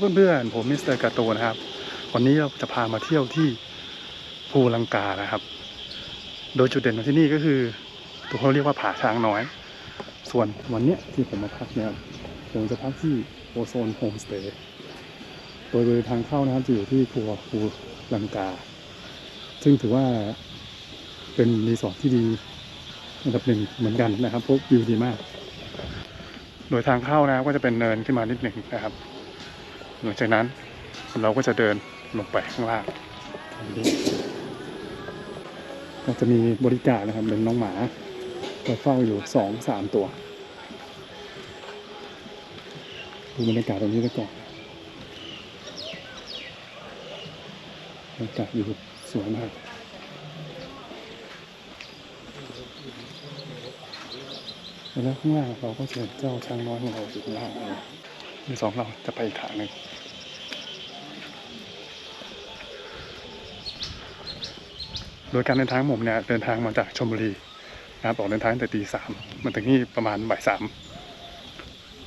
ครับเพื่อนๆผมมิสเตอร์กาโตนะครับ วันนี้เราจะพามาเที่ยวที่ภูลังกานะครับ โดยจุดเด่นของที่นี่ก็คือตัวเขาเรียกว่าผาช้างน้อย ส่วนวันนี้ที่ผมมาพักเนี่ยครับผมจะพักที่โอโซนโฮมสเตย์โดยบริเวณทางเข้านะครับจะอยู่ที่ทัวภูลังกา ซึ่งถือว่าเป็นรีสอร์ทที่ดีอันดับหนึ่งเหมือนกันนะครับพราะวิวดีมาก โดยทางเข้านะครับก็จะเป็นเนินขึ้นมานิดหนึ่งนะครับ หลังจากนั้นเราก็จะเดินลงไปข้างล่างก็จะมีบริการนะครับเป็นน้องหมาคอยเฝ้าอยู่สองสามตัวดูบรรยากาศตรงนี้ไปก่อนบรรยากาศอยู่สวยมากแล้วข้างล่างเราก็จะเห็นเจ้าช้างน้อยของเราอยู่ข้างล่าง ที่สองเราจะไปอีกทางหนึ่งโดยการเดินทางของผมเนี่ยเดินทางมาจากชลบุรีนะครับออกเดินทางตั้งแต่ตีสามมาถึงนี่ประมาณบ่ายสาม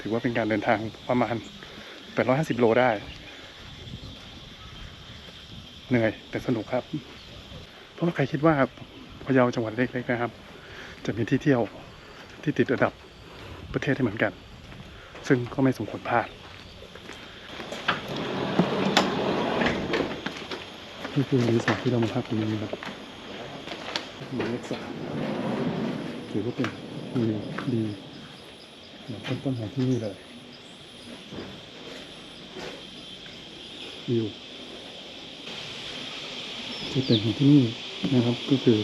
ถือว่าเป็นการเดินทางประมาณแปดร้อยห้าสิบโลได้ เหนื่อยแต่สนุกครับ เพราะว่าใครคิดว่าพะเยาจังหวัดเล็กๆนะครับ จะมีที่เที่ยวที่ติดอันดับประเทศที่เหมือนกัน ซึ่งก็ไม่สมควรพลาดนี่คือรีสอร์ทที่เรามาพักตรงนี้ครับหมายเลขสามถือว่าเป็นวิวดีแบบต้นๆของที่นี่เลยวิวจุดเด่นของที่นี่นะครับก็คือ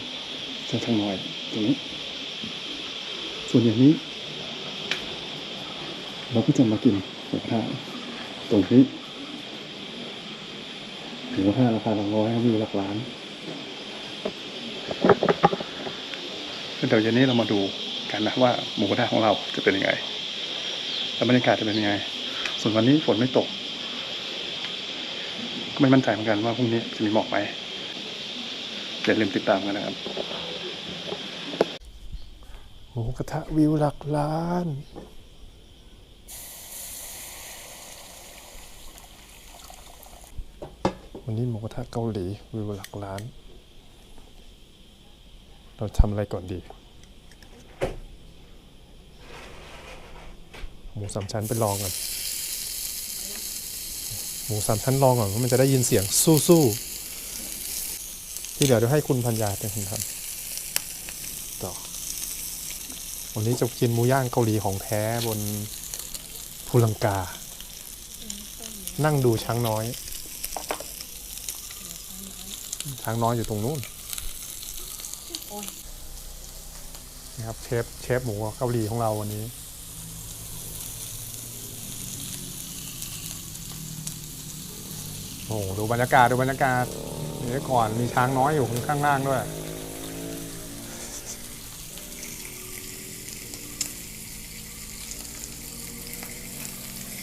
จะทางหน่อยตรงนี้ ส่วนอย่างนี้ เราก็จะมากินหมูกระทะตรงนี้หมูกระทะราคาหลักร้อยครับวิวหลักล้านเดี๋ยวเย็นนี้เรามาดูกันนะว่าหมูกระทะของเราจะเป็นยังไงแล้วบรรยากาศจะเป็นยังไง ส่วนวันนี้ฝนไม่ตก ก็ไม่มั่นใจเหมือนกันว่าพรุ่งนี้จะมีหมอกไหมอย่าลืมติดตามกันนะครับ หมูกระทะวิวหลักล้าน วันนี้หมูกระทะเกาหลีวิวหลักล้าน เราทำอะไรก่อนดี หมูสามชั้นไปลองก่อนหมูสามชั้นลองก่อนว่ามันจะได้ยินเสียงสู้ๆที่เดี๋ยวเดี๋ยวให้คุณพัญญาเป็นคนทำต่อวันนี้จะกินหมูย่างเกาหลีของแท้บนภูลังกา นั่งดูช้างน้อย ช้างน้อยอยู่ตรงนู้นนะครับเชฟเชฟหมูเกาหลีของเราวันนี้โอ้โหดูบรรยากาศดูบรรยากาศเดี๋ยวก่อนมีช้างน้อยอยู่ข้างล่างด้วย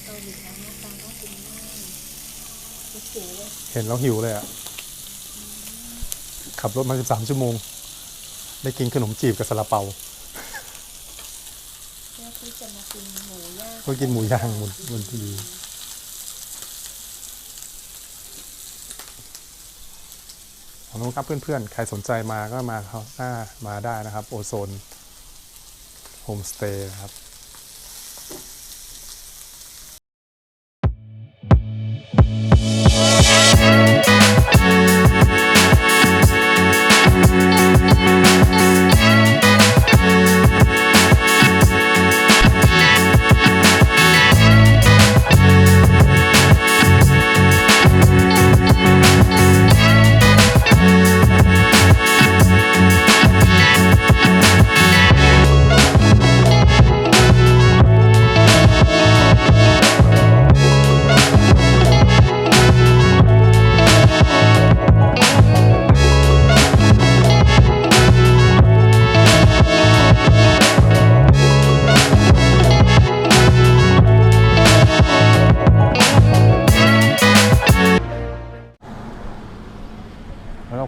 เกาหลีแล้วหน้าตาน่ากินมากโอ้โหเห็นแล้วหิวเลยอะ ขับรถมา 13 ชั่วโมง ได้กินขนมจีบกับซาลาเปาเพื่อที่จะมากินหมูย่างก็กินหมูย่างบนบนทีวีขอบคุณครับเพื่อนๆ ใครสนใจมาก็มาเขาหน้ามาได้นะครับ โอโซนโฮมสเตย์นะครับ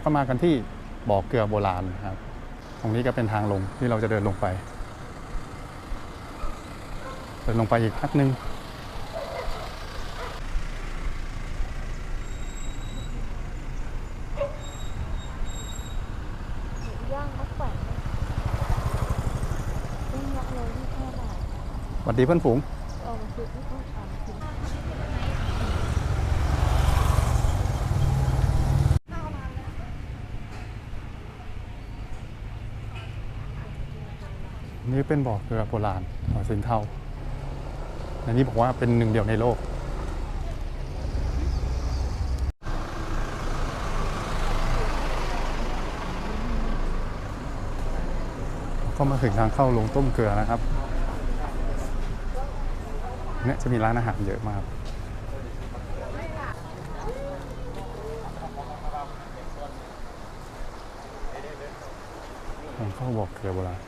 ก็มากันที่บ่อเกลือโบราณครับ ตรงนี้ก็เป็นทางลงที่เราจะเดินลงไป เดินลงไปอีกพักนึงสวัสดีเพื่อนฝูง นี่เป็นบ่อเกลือโบราณบ่อสินเทาอันนี้บอกว่าเป็นหนึ่งเดียวในโลก ก็มาถึงทางเข้าลงต้มเกลือนะครับเนี่ยจะมีร้านอาหารเยอะมากทางเข้าบ่อเกลือโบราณ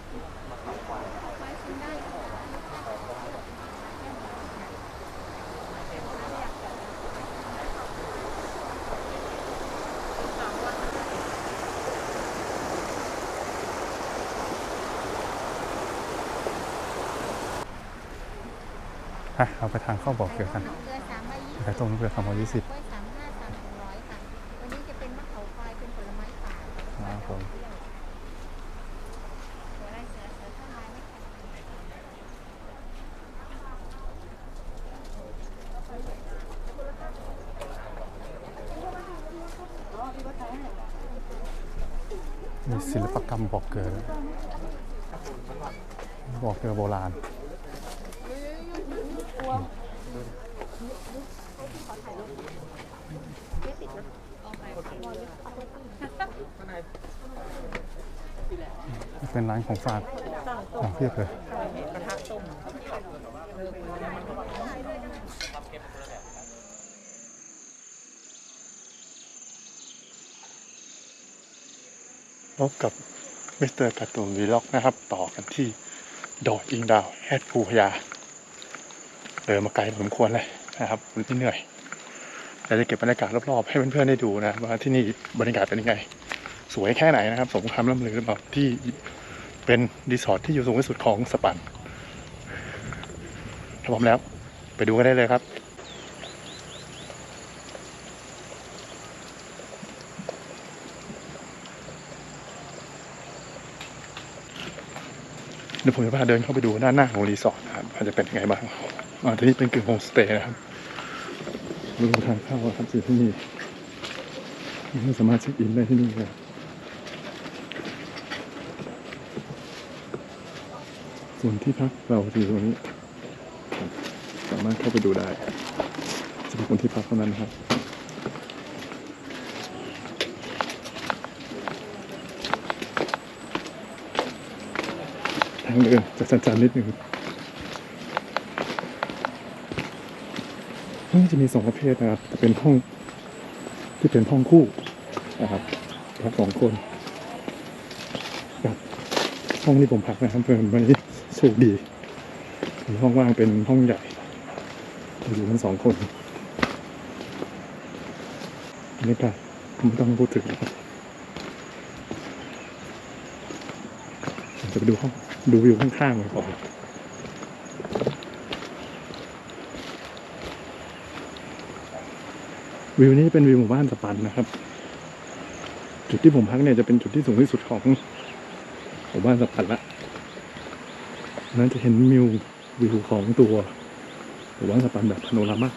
อะเอาไปทางเข้าบ่อเกลือกันเกลือสามใบยี่ไปตรงเกลือสามร้อยยี่สิบกล้วยสามห้าสามถึงร้อยค่ะวันนี้จะเป็นมะเขาควายเป็นผลไม้ป่าครับผมเปรี้ยวเสืออะไรเสือเสือต้นไม้ไม่แข็งมีศิลปกรรมบ่อเกลือด้วยบ่อเกลือโบราณ เป็นร้านของฝากของเพียบเลยพบกับมิสเตอร์การ์ตูนวีล็อกนะครับ ต่อกันที่ดอยอิงดาวแฮดภูพยา เดินมาไกลพอสมควรเลยนะครับวันนี้เหนื่อยเราจะเก็บบรรยากาศรอบๆให้เพื่อนๆได้ดูนะว่าที่นี่บรรยากาศเป็นยังไง สวยแค่ไหนนะครับ สมคำล่ำลือหรือเปล่าที่เป็นรีสอร์ทที่อยู่สูงที่สุดของสปันถ้าพร้อมแล้ว ไปดูกันได้เลยครับ เดี๋ยวผมจะพาเดินเข้าไปดูด้านหน้าของรีสอร์ทนะครับว่าจะเป็นยังไงบ้างอ่าที่นี่เป็นกึ่งโฮมสเตย์นะครับดูทางเข้าครับอยู่ที่นี่ไม่สามารถเช็คอินได้ที่นี่เลยส่วนที่พักเราอยู่ตรงนี้ สามารถเข้าไปดูได้จะเป็นคนที่พักเท่านั้นนะครับางเดินจะสันๆนิดหนึ่งห้องจะมีสองประเภทนะครับจะเป็นห้องที่เป็นห้องคู่นะครับพักสองคนกับห้องที่ผมพักนะครับเป็นวันนี้โชคดีมีห้องว่างเป็นห้องใหญ่อยู่กันสองคนบรรยากาศไม่ต้องพูดถึงนะครับจะไปดูห้อง ดูวิวข้างๆเลยก่อนวิวนี้เป็นวิวหมู่บ้านสปันนะครับ จุดที่ผมพักเนี่ยจะเป็นจุดที่สูงที่สุดของหมู่บ้านสปันละนั้นจะเห็นวิววิวของตัวหมู่บ้านสปันแบบพาโนรามา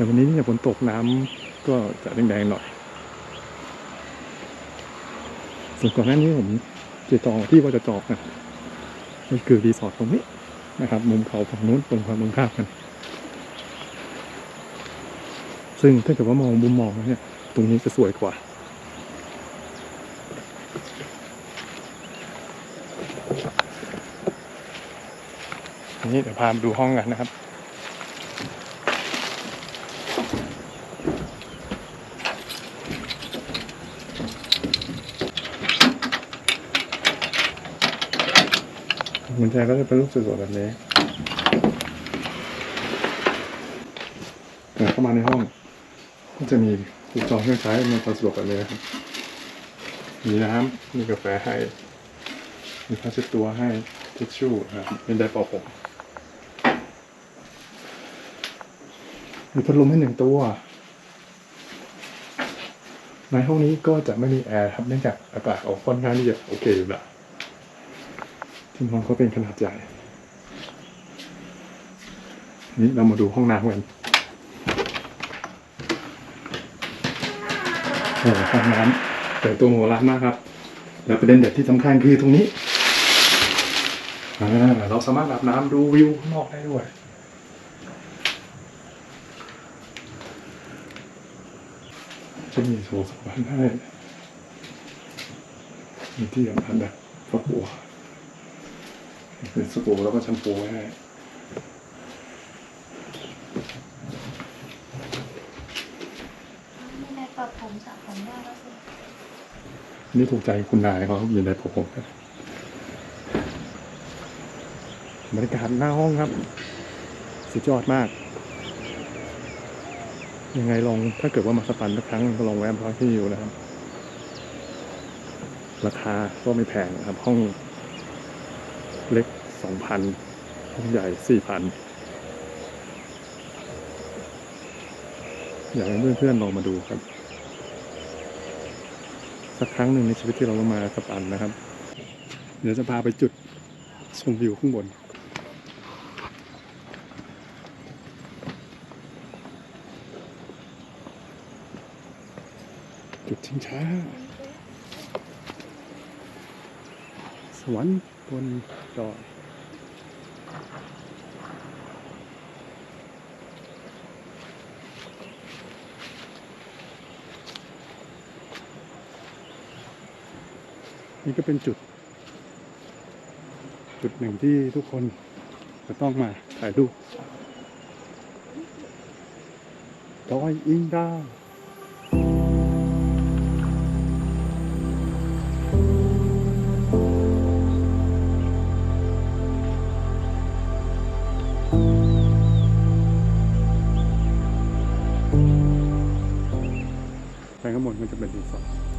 แต่วันนี้เนี่ยฝนตกน้ำก็จะแดงๆหน่อยส่วนก่อนหน้านี้ผมติดต่อที่ว่าจะจองนะก็คือรีสอร์ทตรงนี้นะครับ มุมเขาฝั่งนู้นตรงความตรงข้ามกัน ซึ่งถ้าเกิดว่ามองมุมมองแล้วเนี่ย ตรงนี้จะสวยกว่านี่เดี๋ยวพามาดูห้องกันนะครับ กุญแจก็จะเป็นรูปสวยๆแบบนี้เดินเข้ามาในห้องก็จะมีอุปกรณ์เครื่องใช้อำนความสะดวกแบบนี้นะครับ มีน้ำมีกาแฟให้ มีผ้าเช็ดตัวให้ทิชชู่นะครับมีไดร์เป่าผมมีพัดลมให้หนึ่งตัว ในห้องนี้ก็จะไม่มีแอร์ครับเนื่องจากอากาศออกค่อนข้างที่จะโอเคอยู่แล้ว ที่นอนก็เป็นขนาดใหญ่ นี่เรามาดูห้องน้ำกันโอ้ห้องน้ำแต่ตัวโหฬารมากครับ แล้วประเด็นเด็ดที่สำคัญคือตรงนี้เราสามารถอาบน้ำดูวิวข้างนอกได้ด้วยจะมีโถสำคัญให้มีที่สำคัญแบบฝักบัว เป็นสบู่แล้วก็แชมพูไว้ให้ไม่ได้ปรับผมสระผมได้แล้วสินี่ถูกใจคุณนายเขาอยู่ในผมบรรยากาศหน้าห้องครับ สุดยอดมาก ยังไงลองถ้าเกิดว่ามาสปันสักครั้งก็ลองแวะพักที่นี่อยู่นะครับ ราคาก็ไม่แพงนะครับ ห้อง เล็กสองพันห้องใหญ่สี่พันอยากให้เพื่อนๆลองมาดูครับ สักครั้งหนึ่งในชีวิตที่เราต้องมาสปันนะครับ เดี๋ยวจะพาไปจุดชมวิวข้างบนจุดชิงช้า สวรรค์บนจอนี่ก็เป็นจุด จุดหนึ่งที่ทุกคนจะต้องมาถ่ายรูปดอยอิงดาว ไปข้างบนมันจะเป็นรีสอร์ท